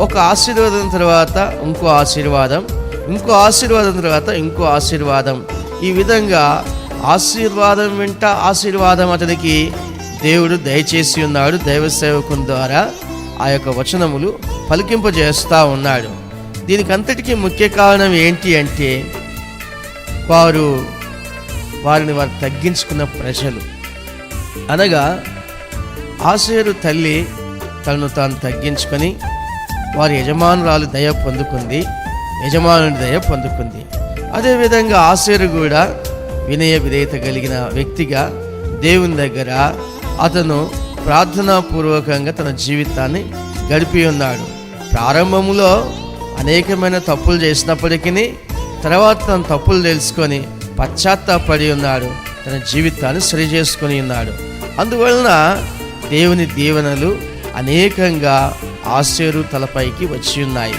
ఒక ఆశీర్వాదం తర్వాత ఇంకో ఆశీర్వాదం ఇంకో ఆశీర్వాదం తర్వాత ఇంకో ఆశీర్వాదం. ఈ విధంగా ఆశీర్వాదం వెంట ఆశీర్వాదం అతనికి దేవుడు దయచేసి ఉన్నాడు దైవ సేవకుని ద్వారా ఆ యొక్క వచనములు పలికింపజేస్తూ ఉన్నాడు. దీనికి అంతటికీ ముఖ్య కారణం ఏంటి అంటే వారు వారిని వారు తగ్గించుకున్న ప్రజలు. అనగా ఆశేరు తల్లి తనను తాను తగ్గించుకొని వారి యజమానురాలు దయ పొందుకుంది యజమానుని దయ పొందుకుంది. అదేవిధంగా ఆశ్చర్య కూడా వినయ విధేయత కలిగిన వ్యక్తిగా దేవుని దగ్గర అతను ప్రార్థనాపూర్వకంగా తన జీవితాన్ని గడిపి ఉన్నాడు. ప్రారంభంలో అనేకమైన తప్పులు చేసినప్పటికీ తర్వాత తన తప్పులు తెలుసుకొని పశ్చాత్తాపడి ఉన్నాడు తన జీవితాన్ని సరి చేసుకొని ఉన్నాడు. అందువలన దేవుని దీవెనలు అనేకంగా ఆశేరు తలపైకి వచ్చి ఉన్నాయి.